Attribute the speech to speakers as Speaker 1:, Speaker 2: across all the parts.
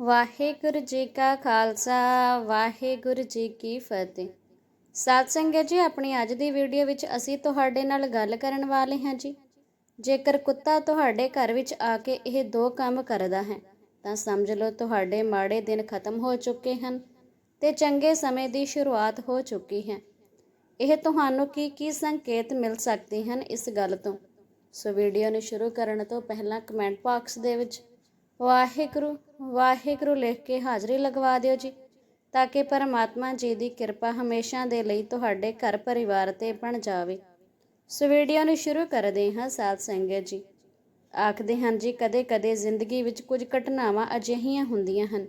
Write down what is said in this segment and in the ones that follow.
Speaker 1: ਵਾਹਿਗੁਰੂ ਜੀ ਕਾ ਖਾਲਸਾ, ਵਾਹਿਗੁਰੂ ਜੀ ਕੀ ਫਤਿਹ। ਸਾਧ ਸੰਗਤ ਜੀ, ਆਪਣੀ ਅੱਜ ਦੀ ਵੀਡੀਓ ਵਿੱਚ ਅਸੀਂ ਤੁਹਾਡੇ ਨਾਲ ਗੱਲ ਕਰਨ ਵਾਲੇ ਹਾਂ ਜੀ। ਜੇਕਰ ਕੁੱਤਾ ਤੁਹਾਡੇ ਘਰ ਵਿੱਚ ਆ ਕੇ ਇਹ ਦੋ ਕੰਮ ਕਰਦਾ ਹੈ, ਤਾਂ ਸਮਝ ਲਓ ਤੁਹਾਡੇ ਮਾੜੇ ਦਿਨ ਖਤਮ ਹੋ ਚੁੱਕੇ ਹਨ ਤੇ ਚੰਗੇ ਸਮੇਂ ਦੀ ਸ਼ੁਰੂਆਤ ਹੋ ਚੁੱਕੀ ਹੈ। ਇਹ ਤੁਹਾਨੂੰ ਕੀ ਕੀ ਸੰਕੇਤ ਮਿਲ ਸਕਦੇ ਹਨ ਇਸ ਗੱਲ ਤੋਂ? ਸੋ ਵੀਡੀਓ ਨੂੰ ਸ਼ੁਰੂ ਕਰਨ ਤੋਂ ਪਹਿਲਾਂ ਕਮੈਂਟ ਬਾਕਸ ਦੇ ਵਿੱਚ ਵਾਹਿਗੁਰੂ ਵਾਹਿਗੁਰੂ ਲਿਖ ਕੇ ਹਾਜ਼ਰੀ ਲਗਵਾ ਦਿਓ ਜੀ, ਤਾਂ ਕਿ ਪਰਮਾਤਮਾ ਜੀ ਦੀ ਕਿਰਪਾ ਹਮੇਸ਼ਾ ਦੇ ਲਈ ਤੁਹਾਡੇ ਘਰ ਪਰਿਵਾਰ ਤੇ ਬਣ ਜਾਵੇ। ਸੋ ਵੀਡੀਓ ਨੂੰ ਸ਼ੁਰੂ ਕਰਦੇ ਹਾਂ ਸਾਧ ਸੰਗਤ ਜੀ। ਆਖਦੇ ਹਨ ਜੀ, ਕਦੇ-ਕਦੇ ਜ਼ਿੰਦਗੀ ਵਿੱਚ ਕੁਝ ਘਟਨਾਵਾਂ ਅਜਿਹੀਆਂ ਹੁੰਦੀਆਂ ਹਨ,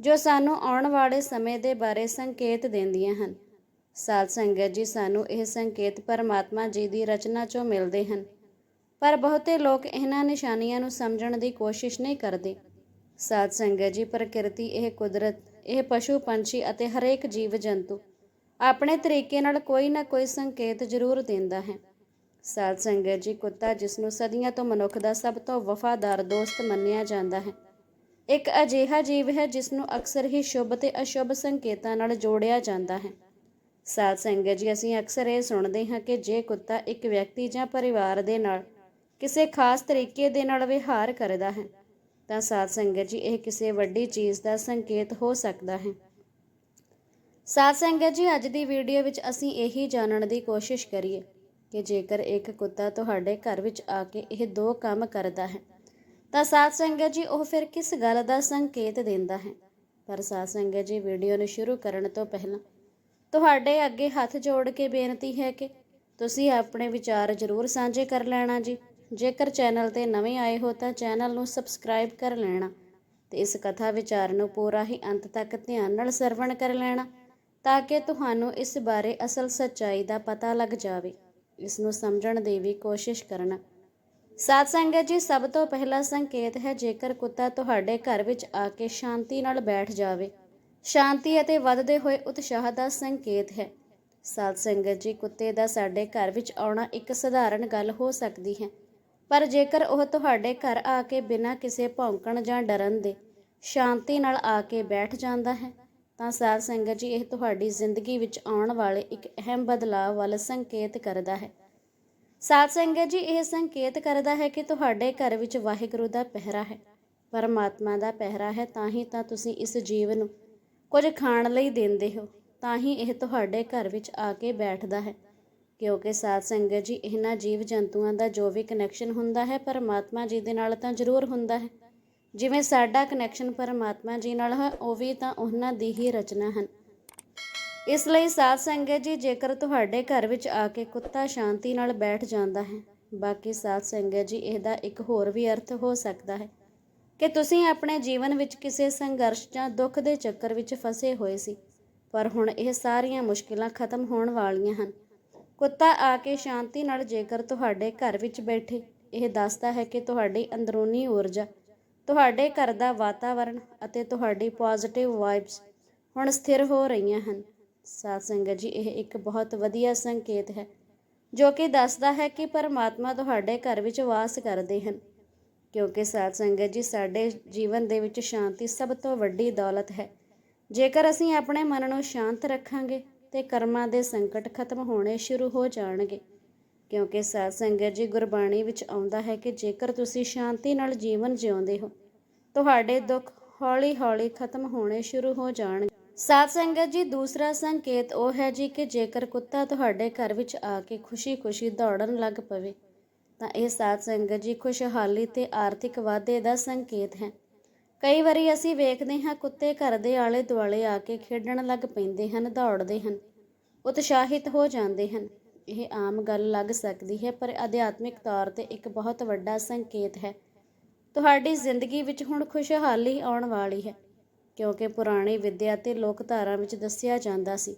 Speaker 1: ਜੋ ਸਾਨੂੰ ਆਉਣ ਵਾਲੇ ਸਮੇਂ ਦੇ ਬਾਰੇ ਸੰਕੇਤ ਦਿੰਦੀਆਂ ਹਨ। ਸਾਧ ਸੰਗਤ ਜੀ, ਸਾਨੂੰ ਇਹ ਸੰਕੇਤ ਪਰਮਾਤਮਾ ਜੀ ਦੀ ਰਚਨਾ ਚੋਂ ਮਿਲਦੇ ਹਨ। ਪਰ ਬਹੁਤੇ ਲੋਕ ਇਹਨਾਂ ਨਿਸ਼ਾਨੀਆਂ ਨੂੰ ਸਮਝਣ ਦੀ ਕੋਸ਼ਿਸ਼ ਨਹੀਂ ਕਰਦੇ। ਸਾਧ ਸੰਗਤ ਜੀ, ਪ੍ਰਕਿਰਤੀ ਇਹ ਕੁਦਰਤ, ਇਹ ਪਸ਼ੂ, ਪੰਛੀ ਅਤੇ ਹਰੇਕ ਜੀਵ ਜੰਤੂ ਆਪਣੇ ਤਰੀਕੇ ਨਾਲ ਕੋਈ ਨਾ ਕੋਈ ਸੰਕੇਤ ਜ਼ਰੂਰ ਦਿੰਦਾ ਹੈ। ਸਾਧ ਸੰਗਤ ਜੀ, ਕੁੱਤਾ ਜਿਸ ਨੂੰ ਸਦੀਆਂ ਤੋਂ ਮਨੁੱਖ ਦਾ ਸਭ ਤੋਂ ਵਫਾਦਾਰ ਦੋਸਤ ਮੰਨਿਆ ਜਾਂਦਾ ਹੈ, ਇੱਕ ਅਜਿਹਾ ਜੀਵ ਹੈ ਜਿਸ ਨੂੰ ਅਕਸਰ ਹੀ ਸ਼ੁਭ ਤੇ ਅਸ਼ੁਭ ਸੰਕੇਤਾਂ ਨਾਲ ਜੋੜਿਆ ਜਾਂਦਾ ਹੈ। ਸਾਧ ਸੰਗਤ ਜੀ, ਅਸੀਂ ਅਕਸਰ ਇਹ ਸੁਣਦੇ ਹਾਂ ਕਿ ਜੇ ਕੁੱਤਾ ਇੱਕ ਵਿਅਕਤੀ ਜਾਂ ਪਰਿਵਾਰ ਦੇ ਨਾਲ ਕਿਸੇ ਖਾਸ ਤਰੀਕੇ ਦੇ ਨਾਲ ਵਿਹਾਰ ਕਰਦਾ ਹੈ, ਤਾਂ ਸਾਧ ਸੰਗਤ ਜੀ, ਇਹ ਕਿਸੇ ਵੱਡੀ ਚੀਜ਼ ਦਾ ਸੰਕੇਤ ਹੋ ਸਕਦਾ ਹੈ। ਸਾਧ ਸੰਗਤ ਜੀ, ਅੱਜ ਦੀ ਵੀਡੀਓ ਵਿੱਚ ਅਸੀਂ ਇਹੀ ਜਾਣਨ ਦੀ ਕੋਸ਼ਿਸ਼ ਕਰੀਏ ਕਿ ਜੇਕਰ ਇੱਕ ਕੁੱਤਾ ਤੁਹਾਡੇ ਘਰ ਵਿੱਚ ਆ ਕੇ ਇਹ ਦੋ ਕੰਮ ਕਰਦਾ ਹੈ, ਤਾਂ ਸਾਧ ਸੰਗਤ ਜੀ, ਉਹ ਫਿਰ ਕਿਸ ਗੱਲ ਦਾ ਸੰਕੇਤ ਦਿੰਦਾ ਹੈ? ਪਰ ਸਾਧ ਸੰਗਤ ਜੀ, ਵੀਡੀਓ ਨੂੰ ਸ਼ੁਰੂ ਕਰਨ ਤੋਂ ਪਹਿਲਾਂ ਤੁਹਾਡੇ ਅੱਗੇ ਹੱਥ ਜੋੜ ਕੇ ਬੇਨਤੀ ਹੈ ਕਿ ਤੁਸੀਂ ਆਪਣੇ ਵਿਚਾਰ ਜ਼ਰੂਰ ਸਾਂਝੇ ਕਰ ਲੈਣਾ ਜੀ। ਜੇਕਰ ਚੈਨਲ ਤੇ ਨਵੇਂ ਆਏ ਹੋ ਤਾਂ ਚੈਨਲ ਨੂੰ ਸਬਸਕ੍ਰਾਈਬ ਕਰ ਲੈਣਾ ਤੇ ਇਸ ਕਥਾ ਵਿਚਾਰ ਨੂੰ ਪੂਰਾ ਹੀ ਅੰਤ ਤੱਕ ਧਿਆਨ ਨਾਲ ਸਰਵਣ ਕਰ ਲੈਣਾ ਤਾਂ ਕਿ ਤੁਹਾਨੂੰ ਇਸ ਬਾਰੇ ਅਸਲ ਸੱਚਾਈ ਦਾ ਪਤਾ ਲੱਗ ਜਾਵੇ। ਇਸ ਨੂੰ ਸਮਝਣ ਦੀ ਵੀ ਕੋਸ਼ਿਸ਼ ਕਰਨਾ। ਸਾਧ ਸੰਗਤ ਜੀ, ਸਭ ਤੋਂ ਪਹਿਲਾ ਸੰਕੇਤ ਹੈ ਜੇਕਰ ਕੁੱਤਾ ਤੁਹਾਡੇ ਘਰ ਵਿੱਚ ਆ ਕੇ ਸ਼ਾਂਤੀ ਨਾਲ ਬੈਠ ਜਾਵੇ, ਸ਼ਾਂਤੀ ਅਤੇ ਵੱਧਦੇ ਹੋਏ ਉਤਸ਼ਾਹ ਦਾ ਸੰਕੇਤ ਹੈ। ਸਾਧ ਸੰਗਤ ਜੀ, ਕੁੱਤੇ ਦਾ ਸਾਡੇ ਘਰ ਵਿੱਚ ਆਉਣਾ ਇੱਕ ਸਧਾਰਨ ਗੱਲ ਹੋ ਸਕਦੀ ਹੈ। ਪਰ ਜੇਕਰ ਉਹ ਤੁਹਾਡੇ ਘਰ ਆ ਕੇ ਬਿਨਾਂ ਕਿਸੇ ਭੌਂਕਣ ਜਾਂ ਡਰਨ ਦੇ ਸ਼ਾਂਤੀ ਨਾਲ ਆ ਕੇ ਬੈਠ ਜਾਂਦਾ ਹੈ, ਤਾਂ ਸਾਧ ਸੰਗਤ ਜੀ, ਇਹ ਤੁਹਾਡੀ ਜ਼ਿੰਦਗੀ ਵਿੱਚ ਆਉਣ ਵਾਲੇ ਇੱਕ ਅਹਿਮ ਬਦਲਾਅ ਵੱਲ ਸੰਕੇਤ ਕਰਦਾ ਹੈ। ਸਾਧ ਸੰਗਤ ਜੀ, ਇਹ ਸੰਕੇਤ ਕਰਦਾ ਹੈ ਕਿ ਤੁਹਾਡੇ ਘਰ ਵਿੱਚ ਵਾਹਿਗੁਰੂ ਦਾ ਪਹਿਰਾ ਹੈ, ਪਰਮਾਤਮਾ ਦਾ ਪਹਿਰਾ ਹੈ, ਤਾਂ ਹੀ ਤਾਂ ਤੁਸੀਂ ਇਸ ਜੀਵ ਨੂੰ ਕੁਝ ਖਾਣ ਲਈ ਦਿੰਦੇ ਹੋ, ਤਾਂ ਹੀ ਇਹ ਤੁਹਾਡੇ ਘਰ ਵਿੱਚ ਆ ਕੇ ਬੈਠਦਾ ਹੈ। ਕਿਉਂਕਿ ਸਾਧ ਸੰਗਤ ਜੀ, ਇਹਨਾਂ ਜੀਵ ਜੰਤੂਆਂ ਦਾ ਜੋ ਵੀ ਕਨੈਕਸ਼ਨ ਹੁੰਦਾ ਹੈ, ਪਰਮਾਤਮਾ ਜੀ ਦੇ ਨਾਲ ਤਾਂ ਜ਼ਰੂਰ ਹੁੰਦਾ ਹੈ। ਜਿਵੇਂ ਸਾਡਾ ਕਨੈਕਸ਼ਨ ਪਰਮਾਤਮਾ ਜੀ ਨਾਲ ਹੈ, ਉਹ ਵੀ ਤਾਂ ਉਹਨਾਂ ਦੀ ਹੀ ਰਚਨਾ ਹਨ। ਇਸ ਲਈ ਸਾਧ ਸੰਗਤ ਜੀ, ਜੇਕਰ ਤੁਹਾਡੇ ਘਰ ਵਿੱਚ ਆ ਕੇ ਕੁੱਤਾ ਸ਼ਾਂਤੀ ਨਾਲ ਬੈਠ ਜਾਂਦਾ ਹੈ, ਬਾਕੀ ਸਾਧ ਸੰਗਤ ਜੀ, ਇਹਦਾ ਇੱਕ ਹੋਰ ਵੀ ਅਰਥ ਹੋ ਸਕਦਾ ਹੈ ਕਿ ਤੁਸੀਂ ਆਪਣੇ ਜੀਵਨ ਵਿੱਚ ਕਿਸੇ ਸੰਘਰਸ਼ ਜਾਂ ਦੁੱਖ ਦੇ ਚੱਕਰ ਵਿੱਚ ਫਸੇ ਹੋਏ ਸੀ, ਪਰ ਹੁਣ ਇਹ ਸਾਰੀਆਂ ਮੁਸ਼ਕਿਲਾਂ ਖਤਮ ਹੋਣ ਵਾਲੀਆਂ ਹਨ। ਕੁੱਤਾ ਆ ਕੇ ਸ਼ਾਂਤੀ ਨਾਲ ਜੇਕਰ ਤੁਹਾਡੇ ਘਰ ਵਿੱਚ ਬੈਠੇ, ਇਹ ਦੱਸਦਾ ਹੈ ਕਿ ਤੁਹਾਡੀ ਅੰਦਰੂਨੀ ਊਰਜਾ, ਤੁਹਾਡੇ ਘਰ ਦਾ ਵਾਤਾਵਰਣ ਅਤੇ ਤੁਹਾਡੀ ਪੋਜ਼ਿਟਿਵ ਵਾਈਬਸ ਹੁਣ ਸਥਿਰ ਹੋ ਰਹੀਆਂ ਹਨ। ਸਾਧ ਸੰਗਤ ਜੀ, ਇਹ ਇੱਕ ਬਹੁਤ ਵਧੀਆ ਸੰਕੇਤ ਹੈ, ਜੋ ਕਿ ਦੱਸਦਾ ਹੈ ਕਿ ਪਰਮਾਤਮਾ ਤੁਹਾਡੇ ਘਰ ਵਿੱਚ ਵਾਸ ਕਰਦੇ ਹਨ, ਕਿਉਂਕਿ ਸਾਧ ਸੰਗਤ ਜੀ, ਸਾਡੇ ਜੀਵਨ ਦੇ ਵਿੱਚ ਸ਼ਾਂਤੀ ਸਭ ਤੋਂ ਵੱਡੀ ਦੌਲਤ ਹੈ। ਜੇਕਰ ਅਸੀਂ ਆਪਣੇ ਮਨ ਨੂੰ ਸ਼ਾਂਤ ਰੱਖਾਂਗੇ ਤੇ ਕਰਮਾਂ ਦੇ ਸੰਕਟ ਖਤਮ ਹੋਣੇ ਸ਼ੁਰੂ ਹੋ ਜਾਣਗੇ। ਕਿਉਂਕਿ ਸਾਧ ਸੰਗਤ ਜੀ ਗੁਰਬਾਣੀ ਵਿੱਚ ਆਉਂਦਾ ਹੈ ਕਿ ਜੇਕਰ ਤੁਸੀਂ ਸ਼ਾਂਤੀ ਨਾਲ ਜੀਵਨ ਜਿਉਂਦੇ ਹੋ, ਤੁਹਾਡੇ ਦੁੱਖ ਹੌਲੀ-ਹੌਲੀ ਖਤਮ ਹੋਣੇ ਸ਼ੁਰੂ ਹੋ ਜਾਣਗੇ। ਸਾਧ ਸੰਗਤ ਜੀ, ਦੂਸਰਾ ਸੰਕੇਤ ਉਹ ਹੈ ਜੀ ਕਿ ਜੇਕਰ ਕੁੱਤਾ ਤੁਹਾਡੇ ਘਰ ਵਿੱਚ ਆ ਕੇ ਖੁਸ਼ੀ-ਖੁਸ਼ੀ ਦੌੜਨ ਲੱਗ ਪਵੇ, ਤਾਂ ਇਹ ਸਾਧ ਸੰਗਤ ਜੀ ਖੁਸ਼ਹਾਲੀ ਤੇ ਆਰਥਿਕ ਵਾਧੇ ਦਾ ਸੰਕੇਤ ਹੈ। ਕਈ ਵਾਰੀ ਅਸੀਂ ਵੇਖਦੇ ਹਾਂ ਕੁੱਤੇ ਘਰ ਦੇ ਆਲੇ ਦੁਆਲੇ ਆ ਕੇ ਖੇਡਣ ਲੱਗ ਪੈਂਦੇ ਹਨ, ਦੌੜਦੇ ਹਨ, ਉਤਸ਼ਾਹਿਤ ਹੋ ਜਾਂਦੇ ਹਨ। ਇਹ ਆਮ ਗੱਲ ਲੱਗ ਸਕਦੀ ਹੈ, ਪਰ ਅਧਿਆਤਮਿਕ ਤੌਰ ਤੇ ਇੱਕ ਬਹੁਤ ਵੱਡਾ ਸੰਕੇਤ ਹੈ। ਤੁਹਾਡੀ ਜ਼ਿੰਦਗੀ ਵਿੱਚ ਹੁਣ ਖੁਸ਼ਹਾਲੀ ਆਉਣ ਵਾਲੀ ਹੈ, ਕਿਉਂਕਿ ਪੁਰਾਣੀ ਵਿਦਿਆ ਤੇ ਲੋਕਧਾਰਾ ਵਿੱਚ ਦੱਸਿਆ ਜਾਂਦਾ ਸੀ,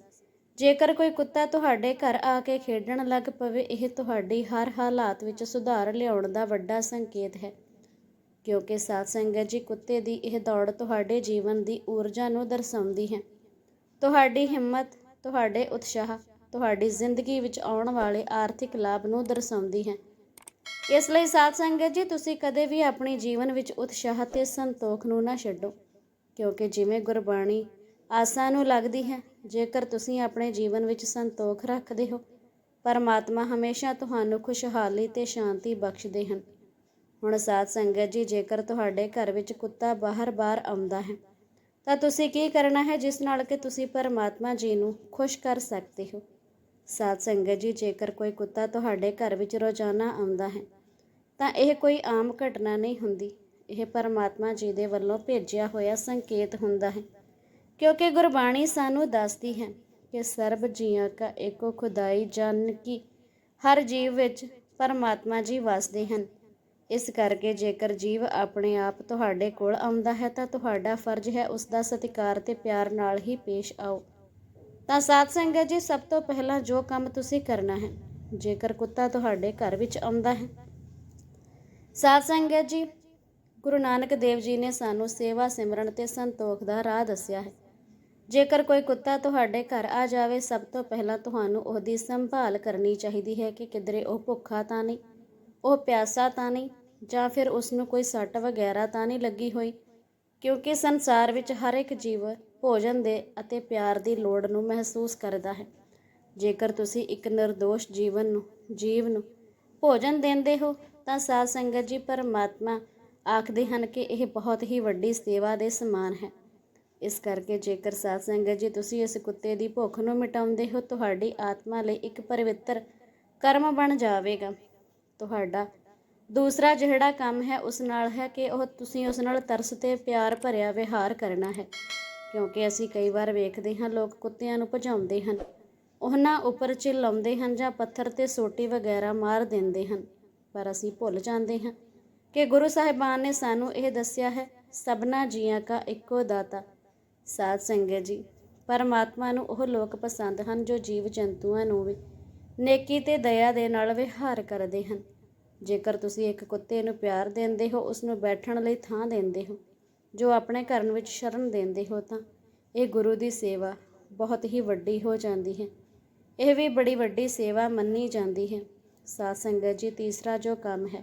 Speaker 1: ਜੇਕਰ ਕੋਈ ਕੁੱਤਾ ਤੁਹਾਡੇ ਘਰ ਆ ਕੇ ਖੇਡਣ ਲੱਗ ਪਵੇ, ਇਹ ਤੁਹਾਡੀ ਹਰ ਹਾਲਾਤ ਵਿੱਚ ਸੁਧਾਰ ਲਿਆਉਣ ਦਾ ਵੱਡਾ ਸੰਕੇਤ ਹੈ। ਕਿਉਂਕਿ ਸਾਧ ਸੰਗਤ ਜੀ ਕੁੱਤੇ ਦੀ ਇਹ ਦੌੜ ਤੁਹਾਡੇ ਜੀਵਨ ਦੀ ਊਰਜਾ ਨੂੰ ਦਰਸਾਉਂਦੀ ਹੈ। ਤੁਹਾਡੀ ਹਿੰਮਤ, ਤੁਹਾਡੇ ਉਤਸ਼ਾਹ, ਤੁਹਾਡੀ ਜ਼ਿੰਦਗੀ ਵਿੱਚ ਆਉਣ ਵਾਲੇ ਆਰਥਿਕ ਲਾਭ ਨੂੰ ਦਰਸਾਉਂਦੀ ਹੈ। ਇਸ ਲਈ ਸਾਧ ਸੰਗਤ ਜੀ, ਤੁਸੀਂ ਕਦੇ ਵੀ ਆਪਣੇ ਜੀਵਨ ਵਿੱਚ ਉਤਸ਼ਾਹ ਤੇ ਸੰਤੋਖ ਨੂੰ ਨਾ ਛੱਡੋ, ਕਿਉਂਕਿ ਜਿਵੇਂ ਗੁਰਬਾਣੀ ਆਸਾਂ ਨੂੰ ਲੱਗਦੀ ਹੈ, ਜੇਕਰ ਤੁਸੀਂ ਆਪਣੇ ਜੀਵਨ ਵਿੱਚ ਸੰਤੋਖ ਰੱਖਦੇ ਹੋ, ਪਰਮਾਤਮਾ ਹਮੇਸ਼ਾ ਤੁਹਾਨੂੰ ਖੁਸ਼ਹਾਲੀ ਤੇ ਸ਼ਾਂਤੀ ਬਖਸ਼ਦੇ ਹਨ। ਹੁਣ ਸਾਧ ਸੰਗਤ ਜੀ, ਜੇਕਰ ਤੁਹਾਡੇ ਘਰ ਵਿੱਚ ਕੁੱਤਾ ਬਾਹਰ-ਬਾਹਰ ਆਉਂਦਾ ਹੈ, ਤਾਂ ਤੁਸੀਂ ਕੀ ਕਰਨਾ ਹੈ ਜਿਸ ਨਾਲ ਕਿ ਤੁਸੀਂ ਪਰਮਾਤਮਾ ਜੀ ਨੂੰ ਖੁਸ਼ ਕਰ ਸਕਦੇ ਹੋ? ਸਾਧ ਸੰਗਤ ਜੀ, ਜੇਕਰ ਕੋਈ ਕੁੱਤਾ ਤੁਹਾਡੇ ਘਰ ਵਿੱਚ ਰੋਜ਼ਾਨਾ ਆਉਂਦਾ ਹੈ, ਤਾਂ ਇਹ ਕੋਈ ਆਮ ਘਟਨਾ ਨਹੀਂ ਹੁੰਦੀ। ਇਹ ਪਰਮਾਤਮਾ ਜੀ ਦੇ ਵੱਲੋਂ ਭੇਜਿਆ ਹੋਇਆ ਸੰਕੇਤ ਹੁੰਦਾ ਹੈ। ਕਿਉਂਕਿ ਗੁਰਬਾਣੀ ਸਾਨੂੰ ਦੱਸਦੀ ਹੈ ਕਿ ਸਰਬ ਜੀਆਂ ਕਾ ਏਕੋ ਖੁਦਾਈ ਜਨ ਕੀ, ਹਰ ਜੀਵ ਵਿੱਚ ਪਰਮਾਤਮਾ ਜੀ ਵਸਦੇ ਹਨ। ਇਸ ਕਰਕੇ ਜੇਕਰ ਜੀਵ ਆਪਣੇ ਆਪ ਤੁਹਾਡੇ ਕੋਲ ਆਉਂਦਾ ਹੈ ਤਾਂ ਤੁਹਾਡਾ ਫਰਜ਼ ਹੈ ਉਸ ਦਾ ਸਤਿਕਾਰ ਤੇ ਪਿਆਰ ਨਾਲ ਹੀ ਪੇਸ਼ ਆਓ। ਤਾਂ ਸਾਧ ਸੰਗਤ ਜੀ, ਸਭ ਤੋਂ ਪਹਿਲਾਂ ਜੋ ਕੰਮ ਤੁਸੀਂ ਕਰਨਾ ਹੈ, ਜੇਕਰ ਕੁੱਤਾ ਤੁਹਾਡੇ ਘਰ ਵਿੱਚ ਆਉਂਦਾ ਹੈ। ਸਾਧ ਸੰਗਤ ਜੀ, ਗੁਰੂ ਨਾਨਕ ਦੇਵ ਜੀ ਨੇ ਸਾਨੂੰ ਸੇਵਾ ਸਿਮਰਨ ਤੇ ਸੰਤੋਖ ਦਾ ਰਾਹ ਦੱਸਿਆ ਹੈ। ਜੇਕਰ ਕੋਈ ਕੁੱਤਾ ਤੁਹਾਡੇ ਘਰ ਆ ਜਾਵੇ, ਸਭ ਤੋਂ ਪਹਿਲਾਂ ਤੁਹਾਨੂੰ ਉਹਦੀ ਸੰਭਾਲ ਕਰਨੀ ਚਾਹੀਦੀ ਹੈ ਕਿ ਕਿਧਰੇ ਉਹ ਭੁੱਖਾ ਤਾਂ ਨਹੀਂ, ਉਹ ਪਿਆਸਾ ਤਾਂ ਨਹੀਂ ਜਾਂ ਫਿਰ ਉਸ ਨੂੰ ਕੋਈ ਸੱਟ ਵਗੈਰਾ ਤਾਂ ਨਹੀਂ ਲੱਗੀ ਹੋਈ, ਕਿਉਂਕਿ ਸੰਸਾਰ ਵਿੱਚ ਹਰ ਇੱਕ ਜੀਵ ਭੋਜਨ ਦੇ ਅਤੇ ਪਿਆਰ ਦੀ ਲੋੜ ਨੂੰ ਮਹਿਸੂਸ ਕਰਦਾ ਹੈ। ਜੇਕਰ ਤੁਸੀਂ ਇੱਕ નિર્ਦੋਸ਼ ਜੀਵਨ ਨੂੰ, ਜੀਵ ਨੂੰ ਭੋਜਨ ਦਿੰਦੇ ਹੋ, ਤਾਂ ਸਾਧ ਸੰਗਤ ਜੀ ਪਰਮਾਤਮਾ ਆਖਦੇ ਹਨ ਕਿ ਇਹ ਬਹੁਤ ਹੀ ਵੱਡੀ ਸੇਵਾ ਦੇ ਸਮਾਨ ਹੈ। ਇਸ ਕਰਕੇ ਜੇਕਰ ਸਾਧ ਸੰਗਤ ਜੀ ਤੁਸੀਂ ਇਸ ਕੁੱਤੇ ਦੀ ਭੁੱਖ ਨੂੰ ਮਿਟਾਉਂਦੇ ਹੋ, ਤੁਹਾਡੀ ਆਤਮਾ ਲਈ ਇੱਕ ਪਵਿੱਤਰ ਕਰਮ ਬਣ ਜਾਵੇਗਾ। ਤੁਹਾਡਾ ਦੂਸਰਾ ਜਿਹੜਾ ਕੰਮ ਹੈ ਉਸ ਨਾਲ ਹੈ ਕਿ ਉਹ ਤੁਸੀਂ ਉਸ ਨਾਲ ਤਰਸ ਤੇ ਪਿਆਰ ਭਰਿਆ ਵਿਹਾਰ ਕਰਨਾ ਹੈ। ਕਿਉਂਕਿ ਅਸੀਂ ਕਈ ਵਾਰ ਵੇਖਦੇ ਹਾਂ, ਲੋਕ ਕੁੱਤਿਆਂ ਨੂੰ ਭਜਾਉਂਦੇ ਹਨ। ਉਹਨਾਂ ਉੱਪਰ ਚਿল্ਲਾਉਂਦੇ ਹਨ ਜਾਂ ਪੱਥਰ ਤੇ ਸੋਟੀ ਵਗੈਰਾ ਮਾਰ ਦਿੰਦੇ ਹਨ। ਪਰ ਅਸੀਂ ਭੁੱਲ ਜਾਂਦੇ ਹਾਂ ਕਿ ਗੁਰੂ ਸਾਹਿਬਾਨ ਨੇ ਸਾਨੂੰ ਇਹ ਦੱਸਿਆ ਹੈ, ਸਭਨਾ ਜੀਆਂ ਕਾ ਇੱਕੋ ਦਾਤਾ। ਸਾਧ ਸੰਗਤ ਜੀ, ਪਰਮਾਤਮਾ ਨੂੰ ਉਹ ਲੋਕ ਪਸੰਦ ਹਨ ਜੋ ਜੀਵ ਜੰਤੂਆਂ ਨੂੰ ਵੀ ਨੇਕੀ ਤੇ ਦਇਆ ਦੇ ਨਾਲ ਵਿਹਾਰ ਕਰਦੇ ਹਨ। ਜੇਕਰ ਤੁਸੀਂ ਇੱਕ ਕੁੱਤੇ ਨੂੰ ਪਿਆਰ ਦਿੰਦੇ ਹੋ, ਉਸ ਨੂੰ ਬੈਠਣ ਲਈ ਥਾਂ ਦਿੰਦੇ ਹੋ, ਜੋ ਆਪਣੇ ਘਰ ਵਿੱਚ ਸ਼ਰਨ ਦਿੰਦੇ ਹੋ ਤਾਂ ਇਹ ਗੁਰੂ ਦੀ ਸੇਵਾ ਬਹੁਤ ਹੀ ਵੱਡੀ ਹੋ ਜਾਂਦੀ ਹੈ। ਇਹ ਵੀ ਬੜੀ ਵੱਡੀ ਸੇਵਾ ਮੰਨੀ ਜਾਂਦੀ ਹੈ। ਸਾਧ ਸੰਗਤ ਜੀ, ਤੀਸਰਾ ਜੋ ਕੰਮ ਹੈ,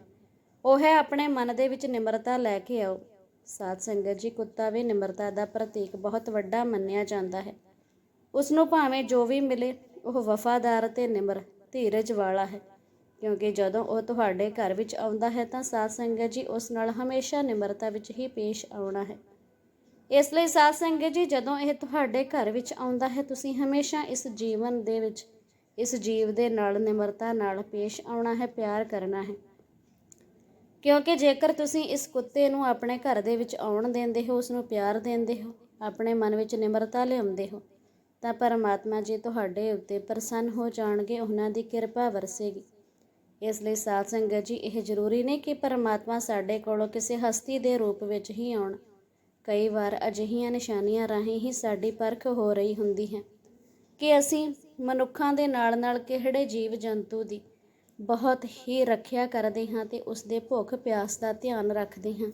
Speaker 1: ਉਹ ਹੈ ਆਪਣੇ ਮਨ ਦੇ ਵਿੱਚ ਨਿਮਰਤਾ ਲੈ ਕੇ ਆਓ। ਸਾਧ ਸੰਗਤ ਜੀ, ਕੁੱਤਾ ਵੀ ਨਿਮਰਤਾ ਦਾ ਪ੍ਰਤੀਕ ਬਹੁਤ ਵੱਡਾ ਮੰਨਿਆ ਜਾਂਦਾ ਹੈ। ਉਸ ਨੂੰ ਭਾਵੇਂ ਜੋ ਵੀ ਮਿਲੇ, ਉਹ ਵਫਾਦਾਰ ਤੇ ਨਿਮਰ ਧੀਰਜ ਵਾਲਾ ਹੈ। ਕਿਉਂਕਿ ਜਦੋਂ ਉਹ ਤੁਹਾਡੇ ਘਰ ਵਿੱਚ ਆਉਂਦਾ ਹੈ ਤਾਂ ਸਾਧ ਸੰਗਤ ਜੀ ਉਸ ਨਾਲ ਹਮੇਸ਼ਾ ਨਿਮਰਤਾ ਵਿੱਚ ਹੀ ਪੇਸ਼ ਆਉਣਾ ਹੈ। ਇਸ ਲਈ ਸਾਧ ਸੰਗਤ ਜੀ, ਜਦੋਂ ਇਹ ਤੁਹਾਡੇ ਘਰ ਵਿੱਚ ਆਉਂਦਾ ਹੈ, ਤੁਸੀਂ ਹਮੇਸ਼ਾ ਇਸ ਜੀਵਨ ਦੇ ਵਿੱਚ, ਇਸ ਜੀਵ ਦੇ ਨਾਲ ਨਿਮਰਤਾ ਨਾਲ ਪੇਸ਼ ਆਉਣਾ ਹੈ, ਪਿਆਰ ਕਰਨਾ ਹੈ। ਕਿਉਂਕਿ ਜੇਕਰ ਤੁਸੀਂ ਇਸ ਕੁੱਤੇ ਨੂੰ ਆਪਣੇ ਘਰ ਦੇ ਵਿੱਚ ਆਉਣ ਦਿੰਦੇ ਹੋ ਉਸ ਨੂੰ ਪਿਆਰ ਦਿੰਦੇ ਹੋ, ਆਪਣੇ ਮਨ ਵਿੱਚ ਨਿਮਰਤਾ ਲਿਆਉਂਦੇ ਹੋ, ਤਾਂ ਪਰਮਾਤਮਾ ਜੀ ਤੁਹਾਡੇ ਉੱਤੇ ਪ੍ਰਸੰਨ ਹੋ ਜਾਣਗੇ, ਉਹਨਾਂ ਦੀ ਕਿਰਪਾ ਵਰਸੇਗੀ। ਇਸ ਲਈ ਸਾਧ ਸੰਗਤ ਜੀ, ਇਹ ਜ਼ਰੂਰੀ ਨਹੀਂ ਕਿ ਪਰਮਾਤਮਾ ਸਾਡੇ ਕੋਲੋਂ ਕਿਸੇ ਹਸਤੀ ਦੇ ਰੂਪ ਵਿੱਚ ਹੀ ਆਉਣ। ਕਈ ਵਾਰ ਅਜਿਹੀਆਂ ਨਿਸ਼ਾਨੀਆਂ ਰਾਹੀਂ ਹੀ ਸਾਡੀ ਪਰਖ ਹੋ ਰਹੀ ਹੁੰਦੀ ਹੈ ਕਿ ਅਸੀਂ ਮਨੁੱਖਾਂ ਦੇ ਨਾਲ ਨਾਲ ਕਿਹੜੇ ਜੀਵ ਜੰਤੂ ਦੀ ਬਹੁਤ ਹੀ ਰੱਖਿਆ ਕਰਦੇ ਹਾਂ ਤੇ ਉਸ ਦੇ ਭੁੱਖ ਪਿਆਸ ਦਾ ਧਿਆਨ ਰੱਖਦੇ ਹਾਂ।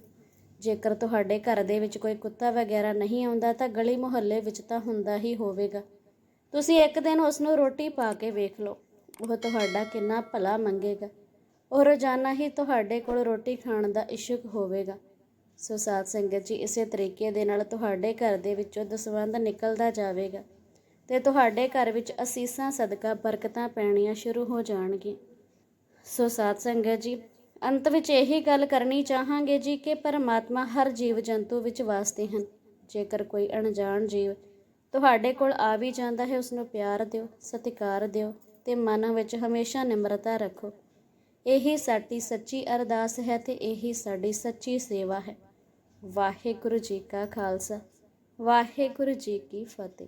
Speaker 1: ਜੇਕਰ ਤੁਹਾਡੇ ਘਰ ਦੇ ਵਿੱਚ ਕੋਈ ਕੁੱਤਾ ਵਗੈਰਾ ਨਹੀਂ ਆਉਂਦਾ ਤਾਂ ਗਲੀ ਮੁਹੱਲੇ ਵਿੱਚ ਤਾਂ ਹੁੰਦਾ ਹੀ ਹੋਵੇਗਾ। ਤੁਸੀਂ ਇੱਕ ਦਿਨ ਉਸ ਨੂੰ ਰੋਟੀ ਪਾ ਕੇ ਵੇਖ ਲਓ। ਉਹ ਤੁਹਾਡਾ ਕਿੰਨਾ ਭਲਾ ਮੰਗੇਗਾ। ਉਹ ਰੋਜ਼ਾਨਾ ਹੀ ਤੁਹਾਡੇ ਕੋਲ ਰੋਟੀ ਖਾਣ ਦਾ ਇਸ਼ੁਕ ਹੋਵੇਗਾ। ਸੋ ਸਾਧ ਸੰਗਤ ਜੀ, ਇਸੇ ਤਰੀਕੇ ਦੇ ਨਾਲ ਤੁਹਾਡੇ ਘਰ ਦੇ ਵਿੱਚੋਂ ਦਸਵੰਧ ਨਿਕਲਦਾ ਜਾਵੇਗਾ ਤੇ ਤੁਹਾਡੇ ਘਰ ਵਿੱਚ ਅਸੀਸਾਂ, ਸਦਕਾ, ਬਰਕਤਾਂ ਪੈਣੀਆਂ ਸ਼ੁਰੂ ਹੋ ਜਾਣਗੀਆਂ। ਸੋ ਸਾਧ ਸੰਗਤ ਜੀ, ਅੰਤ ਵਿੱਚ ਇਹੀ ਗੱਲ ਕਰਨੀ ਚਾਹਾਂਗੇ ਜੀ ਕਿ ਪਰਮਾਤਮਾ ਹਰ ਜੀਵ ਜੰਤੂ ਵਿੱਚ ਵਾਸਤੇ ਹਨ। ਜੇਕਰ ਕੋਈ ਅਣਜਾਣ ਜੀਵ ਤੁਹਾਡੇ ਕੋਲ ਆ ਵੀ ਜਾਂਦਾ ਹੈ ਉਸ ਨੂੰ ਪਿਆਰ ਦਿਓ, ਸਤਿਕਾਰ ਦਿਓ ਤੇ ਮਨ ਵਿੱਚ ਹਮੇਸ਼ਾ ਨਿਮਰਤਾ ਰੱਖੋ। ਇਹੀ ਸਾਡੀ ਸੱਚੀ ਅਰਦਾਸ ਹੈ ਤੇ ਇਹੀ ਸਾਡੀ ਸੱਚੀ ਸੇਵਾ ਹੈ। ਵਾਹਿਗੁਰੂ ਜੀ ਕਾ ਖਾਲਸਾ, ਵਾਹਿਗੁਰੂ ਜੀ ਕੀ ਫਤਿਹ।